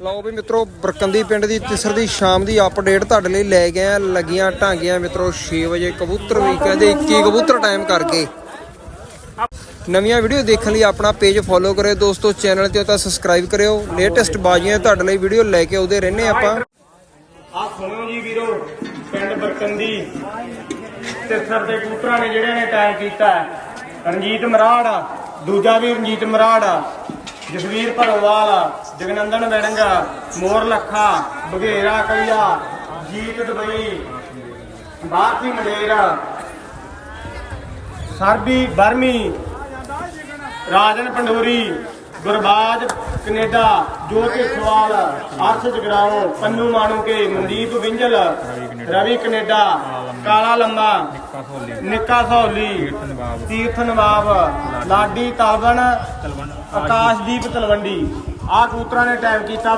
ਲਓ ਵੀ ਮਿੱਤਰੋ, ਬਰਕੰਦੀ ਪਿੰਡ ਦੀ ਤਿਸਰ ਦੀ ਸ਼ਾਮ ਦੀ ਅਪਡੇਟ ਤੁਹਾਡੇ ਲਈ ਲੈ ਗਏ ਆ ਲੱਗੀਆਂ ਢਾਂਗੀਆਂ ਮਿੱਤਰੋ 6 ਵਜੇ ਕਬੂਤਰ ਵੀ ਕਹਿੰਦੇ 21 ਕਬੂਤਰ ਟਾਈਮ ਕਰਕੇ ਨਵੀਆਂ ਵੀਡੀਓ ਦੇਖਣ ਲਈ ਆਪਣਾ ਪੇਜ ਫੋਲੋ ਕਰਿਓ ਦੋਸਤੋ ਚੈਨਲ ਤੇ ਤਾਂ ਸਬਸਕ੍ਰਾਈਬ ਕਰਿਓ। ਲੇਟੈਸਟ ਬਾਜੀਆਂ ਤੁਹਾਡੇ ਲਈ ਵੀਡੀਓ ਲੈ ਕੇ ਆਉਦੇ ਰਹਿੰਦੇ ਆਪਾਂ। ਆ ਸੁਣੋ ਜੀ ਵੀਰੋ, ਪਿੰਡ ਬਰਕੰਦੀ ਤਿੱਥਰ ਦੇ ਕਬੂਤਰਾਂ ਨੇ ਜਿਹੜੇ ਨੇ ਟਾਈਮ ਕੀਤਾ ਰਣਜੀਤ ਮਰਾੜ ਦੂਜਾ ਵੀ ਰਣਜੀਤ ਮਰਾੜ ਜਸਵੀਰ ਭਰੋਵਾਲ, ਜਗਨੰਦਨ ਵੜੰਗਾ, ਮੋਰ ਲੱਖਾ, ਬਘੇਰਾ ਕਲੀਆ ਜੀਤ ਦੁਬਈ, ਬਾਕੀ ਮਡੇਰਾ ਸਰਬੀ ਬਰਮੀ, ਰਾਜਨ ਪੰਡੋਰੀ ਗੁਰਬਾਜ ਕੈਨੇਡਾ ਜੋਤੀ ਸਵਾਲ ਅਰਸ਼ ਜਗਰਾਓ ਪੰਨੂ ਮਾਣੂਕੇ ਮਨਦੀਪ ਵਿੰਜਲ, ਰਵੀ ਕੈਨੇਡਾ, ਕਾਲਾ ਲੰਬਾ ਨਿੱਕਾ ਸੌਲੀ ਤੀਰਥ ਨਵਾਬ ਲਾਡੀ ਤਾਲਵਣ, ਆਕਾਸ਼ਦੀਪ ਤਲਵੰਡੀ। ਆ ਕਬੂਤਰਾਂ ਨੇ ਟਾਈਮ ਕੀਤਾ।